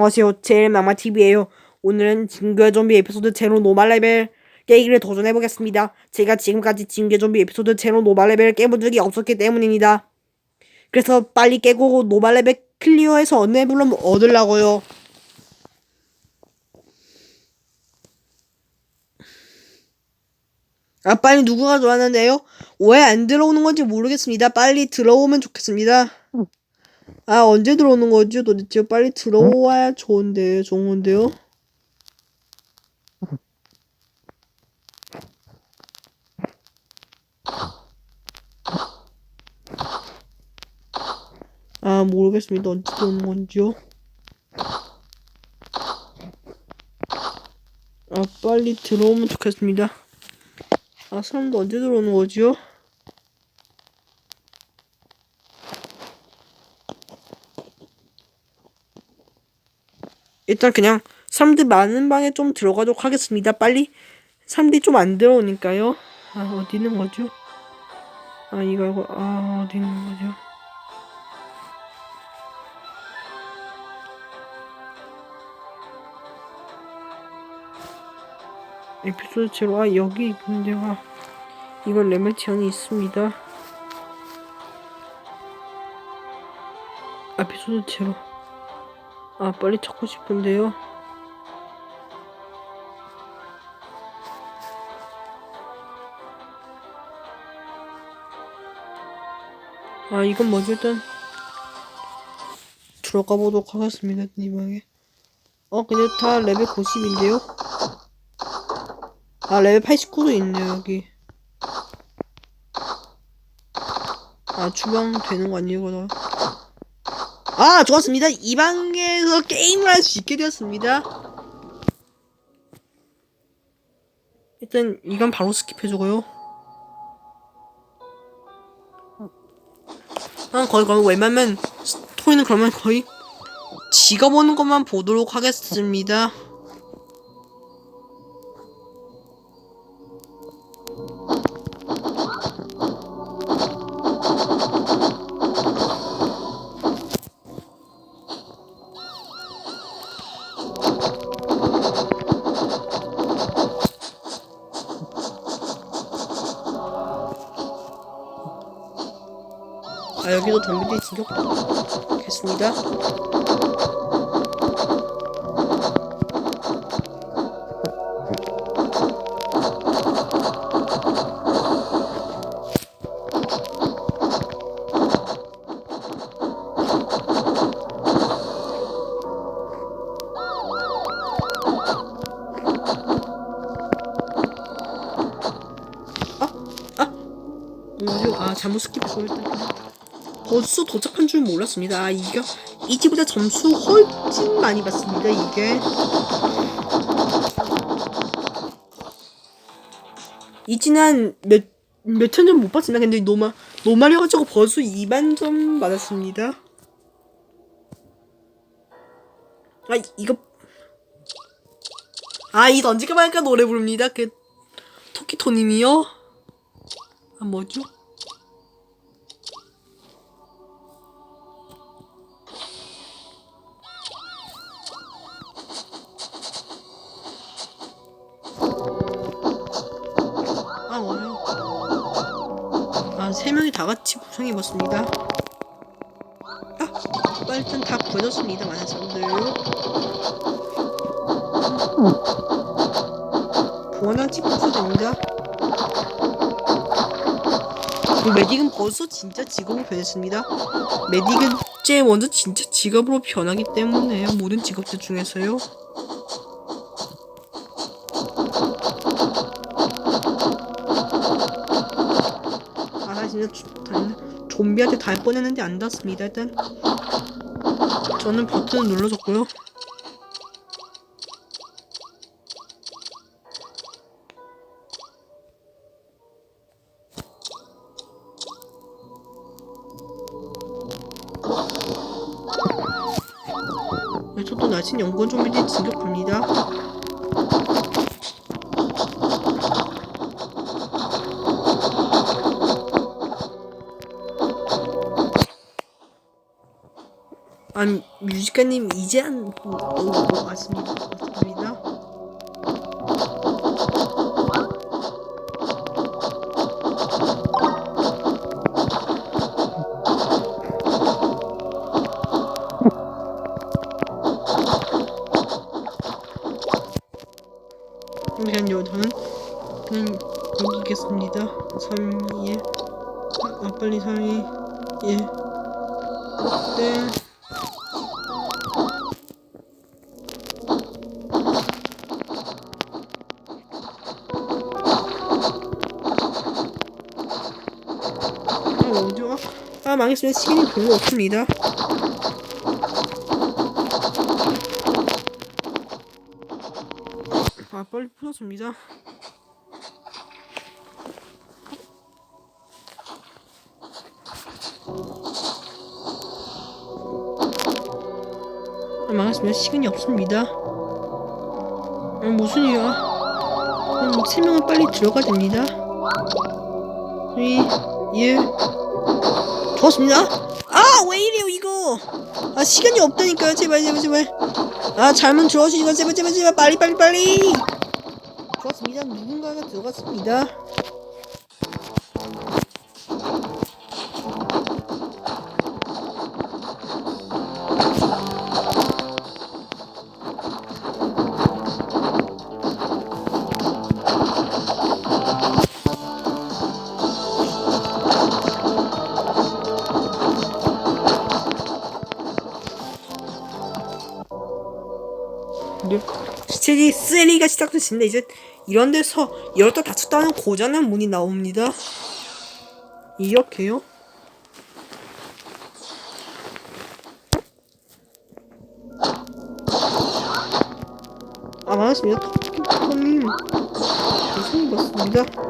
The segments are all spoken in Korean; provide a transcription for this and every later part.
안녕하세요. 제일 마마TV에요. 오늘은 징계 좀비 에피소드 제로 노말 레벨 깨기를 도전해보겠습니다. 제가 지금까지 징계 좀비 에피소드 제로 노말 레벨 깨본 적이 없었기 때문입니다. 그래서 빨리 깨고 노말 레벨 클리어해서 언네블럼 얻으려고요. 아 빨리 누구가 좋았는데요? 왜 안 들어오는 건지 모르겠습니다. 빨리 들어오면 좋겠습니다. 아 언제 들어오는 거죠 도대체 빨리 들어와야 좋은데 좋은 건데요? 아 모르겠습니다. 언제 들어오는 건지요? 아 빨리 들어오면 좋겠습니다. 아 사람도 언제 들어오는 거지요 일단 그냥 사람들 많은 방에 좀 들어가도록 하겠습니다. 빨리 사람들이 좀 안 들어오니까요. 아 어디 있는 거죠? 아 이거 이거 아 어디 있는 거죠? 에피소드 제로 아 여기 있는 데가 이건 레메티언이 있습니다. 에피소드 제로 아 빨리 찾고 싶은데요. 아 이건 뭐지? 일단 들어가 보도록 하겠습니다 이 방에 어 근데 다 레벨 90인데요? 아 레벨 89도 있네요 여기. 아 주방 되는 거 아니에요 그거 아 좋았습니다. 이 방에서 게임을 할 수 있게 되었습니다. 일단 이건 바로 스킵해주고요. 아 거의 거의 웬만하면 스토리는 그러면 거의 지가 보는 것만 보도록 하겠습니다 아 여기도 덤비들이 진격했습니다. 뭐죠? 아 잘못 스킵했어 일단 벌써 도착한 줄 몰랐습니다. 아, 이거 이지보다 점수 훨씬 많이 받습니다. 이게 이지는 몇몇 천 점 못 받습니다. 근데 노말 노말이어가지고 벌써 2만 점 받았습니다. 아 이거 아 이거 언제까 말까 노래 부릅니다. 그 토끼토님이요. 아 뭐죠? 세 명이 다 같이 구성해 봤습니다. 아 일단 다 구해졌습니다. 많은 사람들. 부원한 치프스 됩니다. 그 메딕은 벌써 진짜 직업으로 변했습니다. 메딕은 제일 먼저 진짜 직업으로 변하기 때문에요. 모든 직업들 중에서요. 진짜 조- 달- 좀비한테 달 뻔했는데 안 닿습니다. 일단 저는 버튼을 눌러줬고요. 네, 저도 낮은 연구원 좀비들이 진격합니다. 뮤지카님 이제 한 어, 어, 맞습니다. 맞습니다. 잠시만요. 저는 그냥 여기 있겠습니다. 3, 2, 1. 아, 아 빨리 3, 2, 1. 네. 아, 망했습니다. 시간이 별로 없습니다. 아, 빨리 풀었습니다. 아, 망했습니다. 시간이 없습니다. 아, 무슨 일이야? 음, 세 명은 빨리 들어가야 됩니다. 3, 1. 좋았습니다. 아, 왜 이래요, 이거? 아, 시간이 없다니까요. 제발, 제발, 제발. 아, 잘못 들어주시니까 제발, 제발, 제발. 빨리, 빨리, 빨리. 좋았습니다. 누군가가 들어갔습니다. 쓰리가 시작됐습니다. 이제 이런 데서 열었다 닫혔다는 고장난 문이 나옵니다. 이렇게요. 아, 맞았습니다. 토끼님. 무슨 것습니다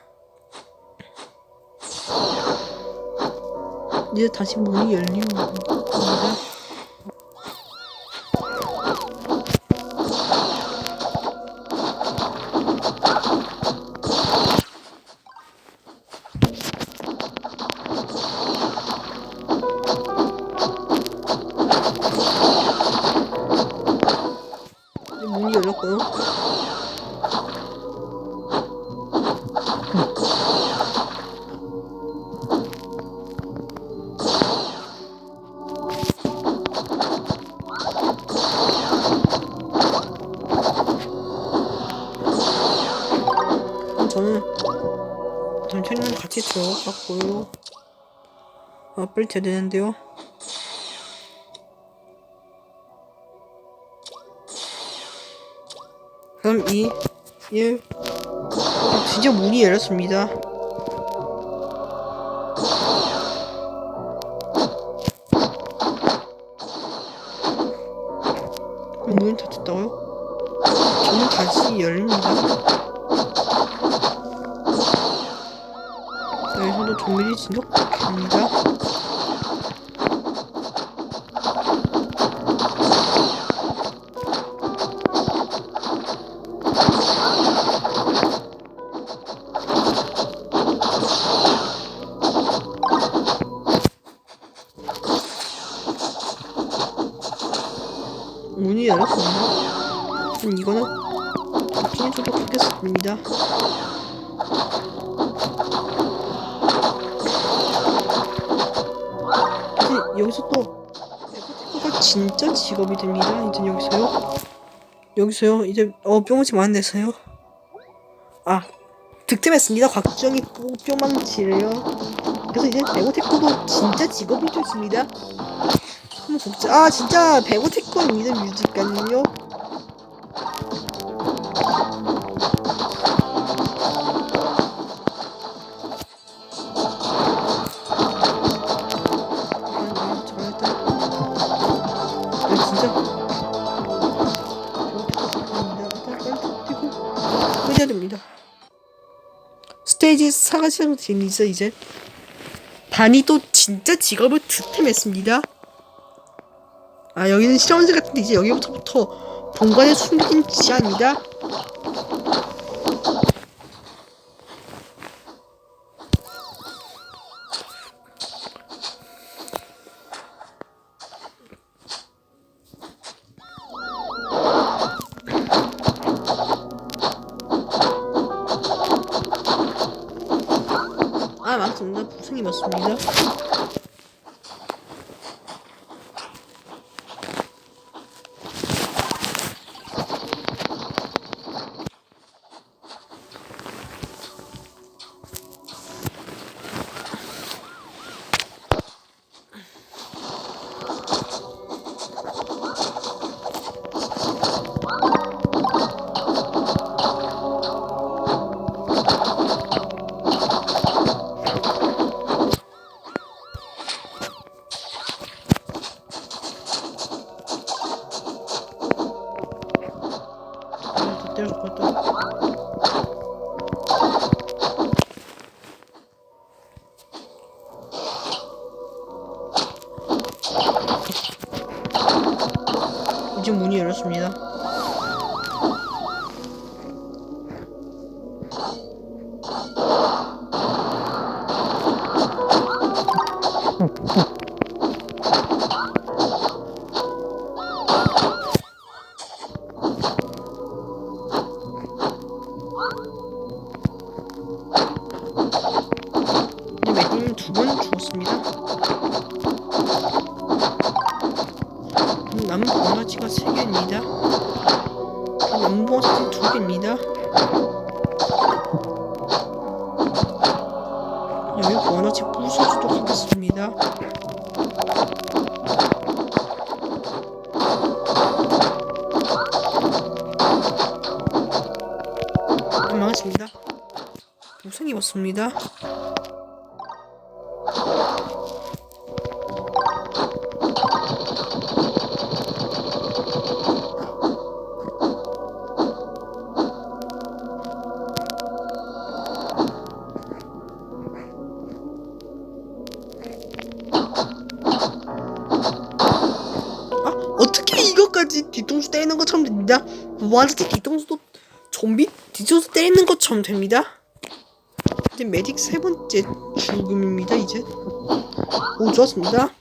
이제 다시 문이 열리는 아, 빨리 돼야 되는데요. 그럼 2, 1. 아, 드디어 문이 열렸습니다. 문이 닫혔다고요? 저는 다시 열립니다. 여기서도 좀비들이 진격합니다. 직업이 됩니다. 이제 여기서요. 여기서요. 이제 어 뿅망치 많은 데서요. 아 득템했습니다. 곽정이 뿅- 뿅망치를요. 그래서 이제 에코테크도 진짜 직업이 됐습니다. 아 진짜 배고테크입니다 뮤직관요. 4가 시작됩니다 이제. 반이 또 진짜 직업을 득템했습니다. 아 여기는 실험실 같은데 이제 여기부터부터 본관에 숨긴 지하입니다. 아 맞습니다. 부승이 맞습니다. 문이 열렸습니다. 우승 입었습니다. 아, 뒤통수 때리는 것처럼 됩니다. 완전 뒤통수도 좀비 뒤통수 때리는 것처럼 됩니다. 매직 세 번째 죽음입니다. 이제 오 좋았습니다.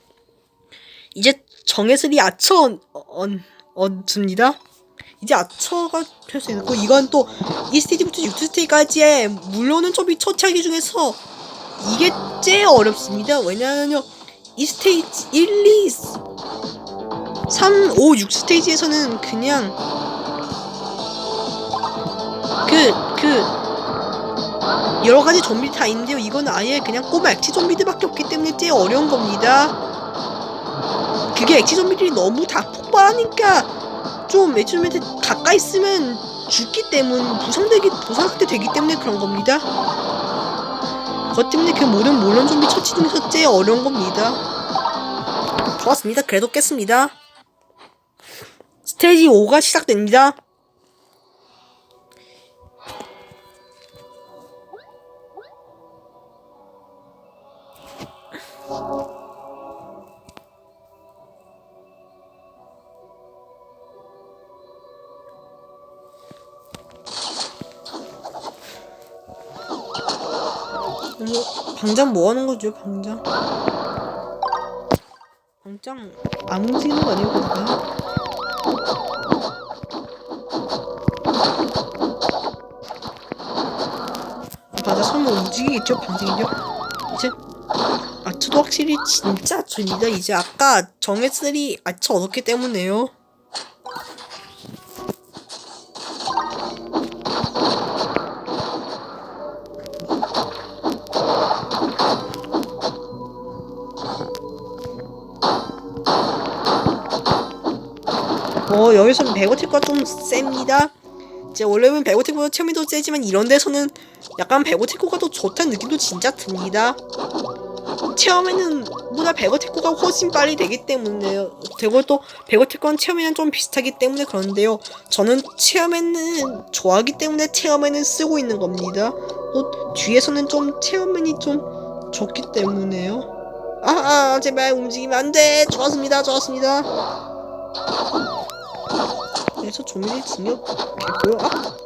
이제 정해슬이 아처 언 얻습니다. 이제 아처가 될 수 있고 이건 또이 스테이지부터 6스테이지까지의 물론은 좀비 처치하기 중에서 이게 제일 어렵습니다. 왜냐면요 이 스테이지 1, 2, 3, 5, 6 스테이지에서는 그냥 그, 그, 여러 가지 좀비 다 있는데요. 이건 아예 그냥 꼬마 액치 좀비들밖에 없기 때문에 제일 어려운 겁니다. 그게 액치 좀비들이 너무 다 폭발하니까 좀 액치 좀비한테 가까이 있으면 죽기 때문, 부상되기, 부상하게 되기 때문에 그런 겁니다. 그것 때문에 그 모든 물론 좀비 처치 중에서 제일 어려운 겁니다. 좋았습니다. 그래도 깼습니다. 스테이지 5가 시작됩니다. 방장 뭐 하는 거죠, 방장? 방장 안 움직이는 거 아니거든요? 맞아, 설마 움직이겠죠, 방장이요? 아처도 확실히 진짜 아처입니다. 이제 아까 정했으리 아처 얻었기 때문에요. 어 여기서는 배고티가 좀 셉니다. 이제 원래는 배고티보다 체험이 더 세지만 이런 데서는 약간 더 좋다는 느낌도 진짜 듭니다. 체험에는 보다 베거테코가 훨씬 빨리 되기 때문에요. 되고 또 베거테코는 체험에는 좀 비슷하기 때문에 그런데요. 저는 체험에는 좋아하기 때문에 체험에는 쓰고 있는 겁니다. 또 뒤에서는 좀 체험맨이 좀 좋기 때문에요. 아, 아 제발 움직이면 안 돼. 좋았습니다. 좋았습니다. 그래서 조미를 징역했고요. 아,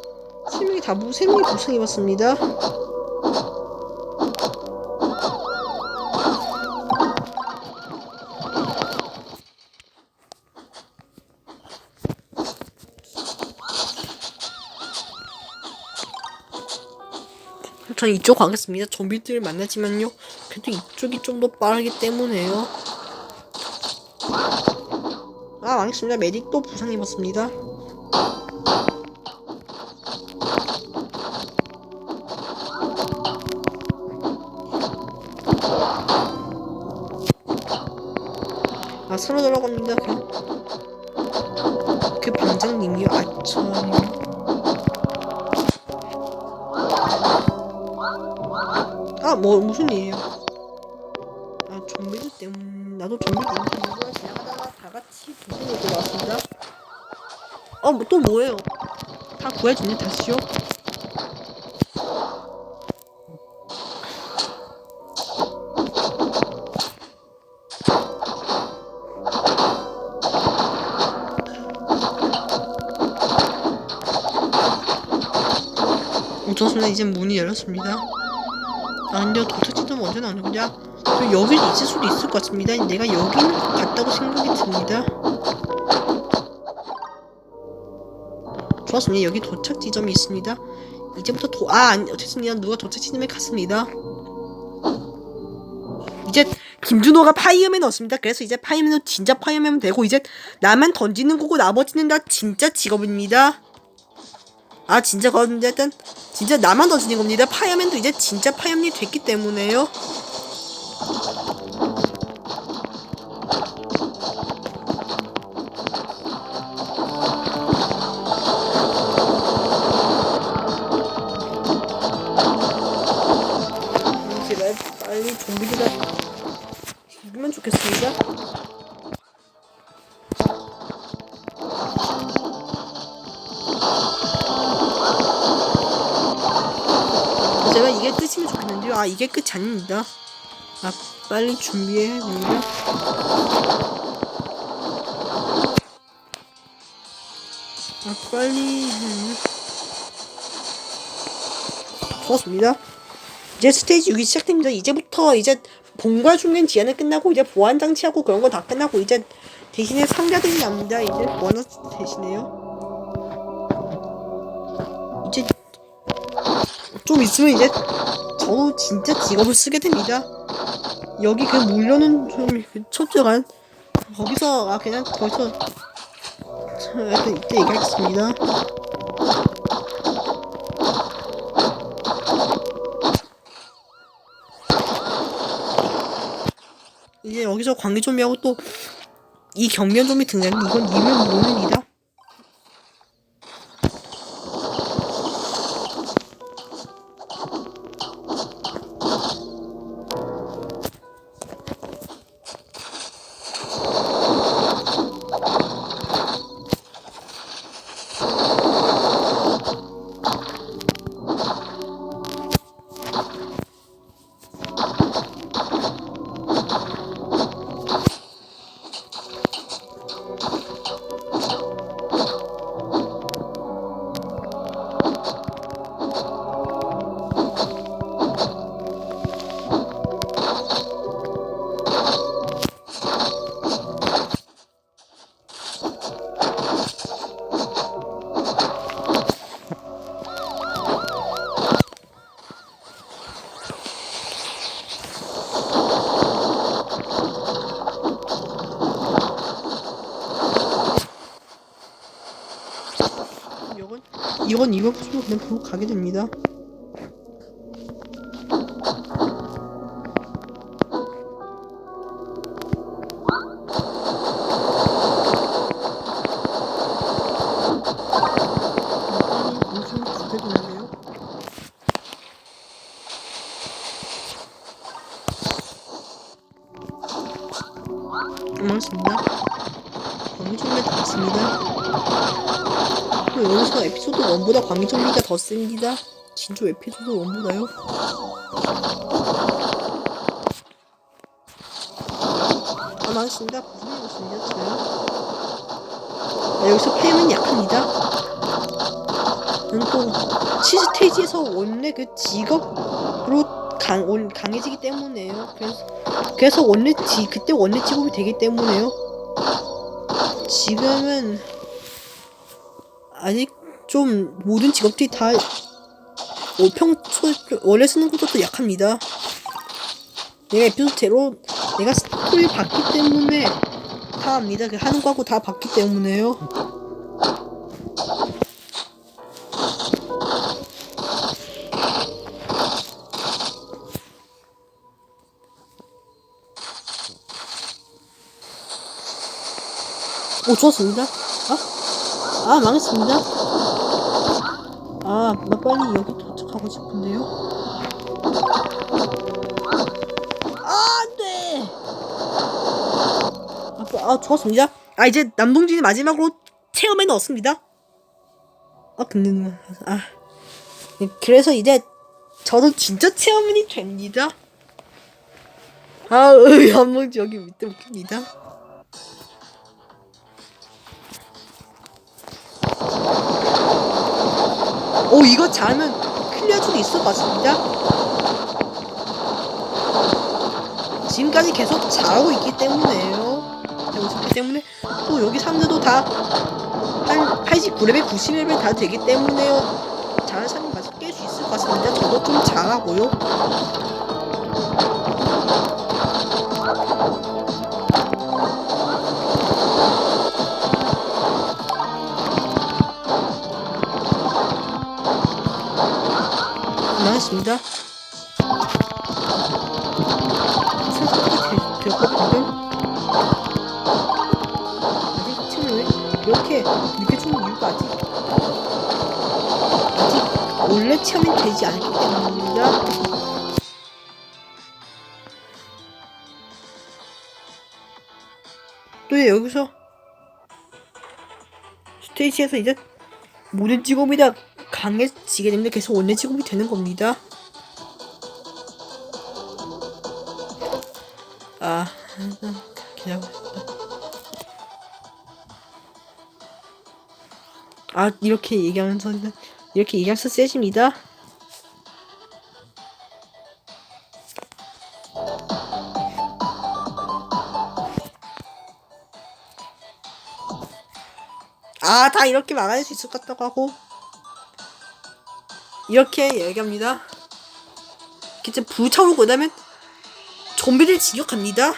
세 명이 다 무, 세 명이 부상 입었습니다. 전 이쪽 가겠습니다. 좀비들 만나지만요. 그래도 이쪽이 좀 더 빠르기 때문에요. 아, 망했습니다. 메딕 또 부상 입었습니다. 아, 서로 들어갑니다. 그냥. 그 방장님이요. 아, 참. 아, 뭐 무슨 일이에요? 아, 좀비들 때문. 나도 좀비 때문에 누가 지나가다가 다 같이 도생이 들어왔습니다. 어, 뭐, 또 뭐예요? 다 구해주네, 다시요? 좋습니다. 이제 문이 열렸습니다. 아 근데 도착지점 언제 나오는 거냐? 저 여기 있을 수도 있을 것 같습니다. 내가 여기는 갔다고 생각이 듭니다. 좋았습니다. 여기 도착 지점이 있습니다. 이제부터 도, 아, 아니, 됐습니다. 누가 도착 지점에 갔습니다. 이제 김준호가 파이어맨 얻습니다. 그래서 이제 파이어맨은 진짜 파이어맨 되고 이제 나만 던지는 거고 나머지는 다 진짜 직업입니다. 아 진짜 그런데 일단 진짜 나만 던지는 겁니다. 파이어맨도 이제 진짜 파이어맨이 됐기 때문에요. 아 이게 끝이 아닙니다. 아 빨리 준비해 됩니다. 아 빨리 음. 좋았습니다. 이제 스테이지 6이 시작됩니다. 이제부터 이제 본과 중간 지연은 끝나고 이제 보안 장치하고 그런 거 다 끝나고 이제 대신에 상자들이 남니다. 이제 보안 대신에요. 이제 좀 있으면 이제 저도 진짜 직업을 쓰게 됩니다. 여기 그 물려는 좀 첩조간 거기서 아 그냥 거기서 하여튼 이때 얘기하겠습니다. 이제 여기서 관계 좀비하고 또 이 경비원 좀비 등장. 이건 이면 모는 이다. 이건 이건 이거 보시면 그냥 바로 가게 됩니다. 셉니다. 진짜 에피소드 1보다요? 아, 반갑습니다. 무슨 일이 생겼어요? 아, 여기서 팸은 약합니다. 또 시스테이지에서 원래 그 직업으로 강, 원- 강해지기 때문에요. 그래서, 그래서 원래 지, 그때 원래 직업이 되기 때문에요. 지금은 아직 좀 모든 직업들이 다 어, 평소 원래 쓰는 것보다 약합니다. 내가 에피소드 제로 내가 스토리 봤기 때문에 다 압니다. 그 하는 거하고 다 봤기 때문에요. 오 좋았습니다. 아, 아 망했습니다. 아, 나 빨리 여기 도착하고 싶은데요. 아, 네. 아, 그- 아 좋았습니다. 아 이제 남동진이 마지막으로 체험에 넣었습니다. 아 근데 아 네, 그래서 이제 저도 진짜 체험인이 됩니다. 아, 으, 남동진 여기 밑에 웃깁니다. 오 이거 잘하면 클리어 수도 있을 것 같습니다. 지금까지 계속 잘하고 있기 때문에요. 잘하고 있기 때문에 또 여기 사람들도 다 한 89레벨, 90레벨 다 되기 때문에요. 잘하는 사람이 가서 깰 수 있을 것 같습니다. 저도 좀 잘하고요. 나왔습니다. 원래 체험이 되지 않기 때문입니다. 또 여기서 스테이지에서 이제 모든 직업이 다 강해지게 되면 계속 원래 직업이 되는 겁니다. 아, 기다려. 아, 이렇게 얘기하면서 이렇게 얘기하면서 세집니다. 아, 다 이렇게 막아낼 수 있을 것 같다고 하고. 이렇게 얘기합니다. 이제 불차오르고 그다음에 좀비를 진격합니다.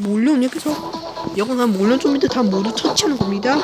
몰려 여기서 영원한 몰려 좀비들 다 모두 처치하는 겁니다.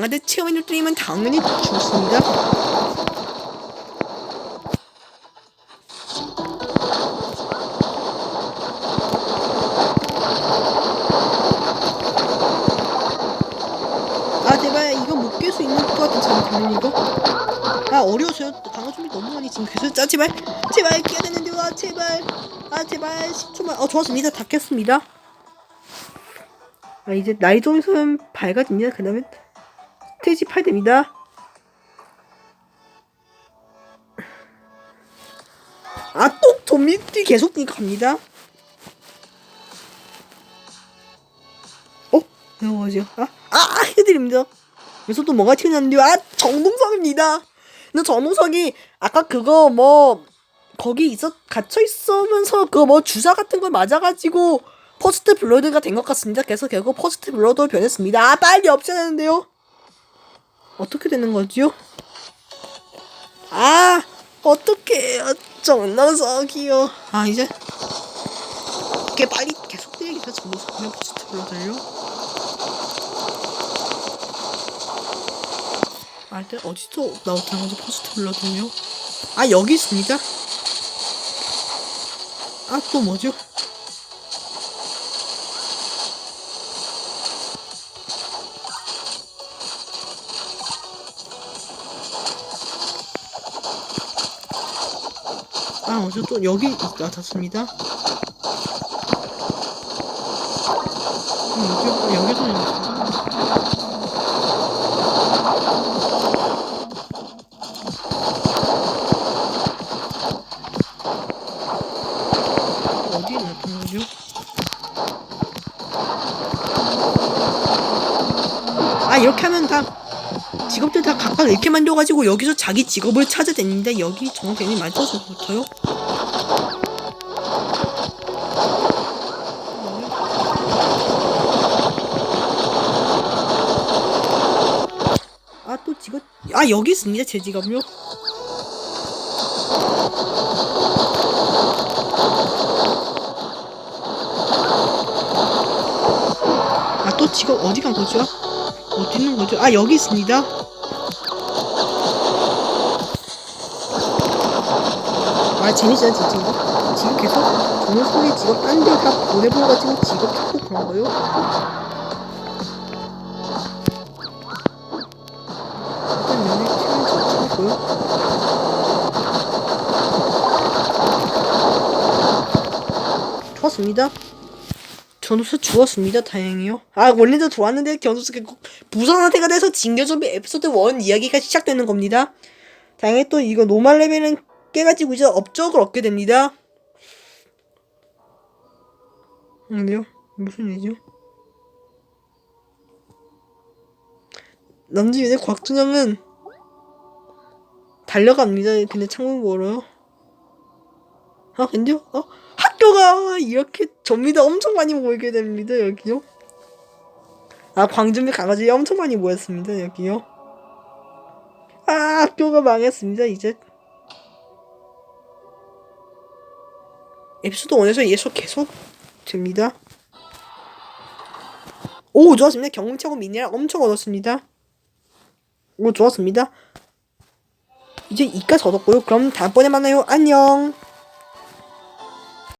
강한데 체험에는 때리면 당연히 죽습니다. 아 제발 이거 못 깰 수 있는 것 같은 잠깐만 이거. 아 어려워서요. 방어 준비 너무 많이 지금 계속 짜 제발 제발 깨야 되는데 와 제발. 아 제발 10초만. 어 좋았습니다. 다 깼습니다. 아 이제 나이 좀 있으면 밝아집니다. 그 다음에 스테이지 8 됩니다 아또 좀비들이 계속 갑니다 어? 이거 뭐죠? 아, 아 해드립니다 여기서 또 뭐가 튀어나왔는데요 아 정동석입니다 근데 정동석이 아까 그거 뭐 거기 있어 갇혀 있으면서 그 뭐 주사 같은 걸 맞아가지고 퍼스트 블러드가 된 것 같습니다. 그래서 결국 퍼스트 블러드로 변했습니다. 아 빨리 없애야 되는데요. 어떻게 되는 거지요? 아 어떻게 정동석이요. 아 이제 이게 빨리 계속 돼야겠다. 정동석이면 퍼스트 블러드를요. 아, 일단 어디서 나왔다는 거지 퍼스트 블러드요? 아 여기 있습니다. 아 또 뭐죠? 또 여기 나탔습니다. 음, 여기 여기서? 아 이렇게 하면 다 직업들 다 각각 이렇게 만들어가지고 여기서 자기 직업을 찾아다니는데 여기 정대이 맞춰서부터요? 아 여기 있습니다 제 직업요 아또 직업 어디 간 거죠? 어디 있는 거죠? 아 여기 있습니다. 아 재밌어요 진짜 이거. 지금 계속 정우성의 직업 딴데다 보내버려가지고 직업 찾고 그런 거요? 좋았습니다. 견우수 죽었습니다. 다행히요. 아 원래도 좋았는데 견우수 결국 부산 상태가 돼서 진겨좀비 에피소드 1 이야기가 시작되는 겁니다. 다행히 또 이거 노말 레벨은 깨가지고 이제 업적을 얻게 됩니다. 근데요? 무슨 일이죠? 남주인의 곽준영은 달려갑니다. 근데 창문 멀어요. 아 근데요? 어? 학교가 이렇게 좀비들 엄청 많이 모이게 됩니다. 여기요. 아 광준비 강아지 엄청 많이 모였습니다. 여기요. 아 학교가 망했습니다. 이제 에피소드 1에서 예속 계속 됩니다. 오 좋았습니다. 경험치하고 미니를 엄청 얻었습니다. 오 좋았습니다. 이제 이까지 얻었고요. 그럼 다음번에 만나요. 안녕.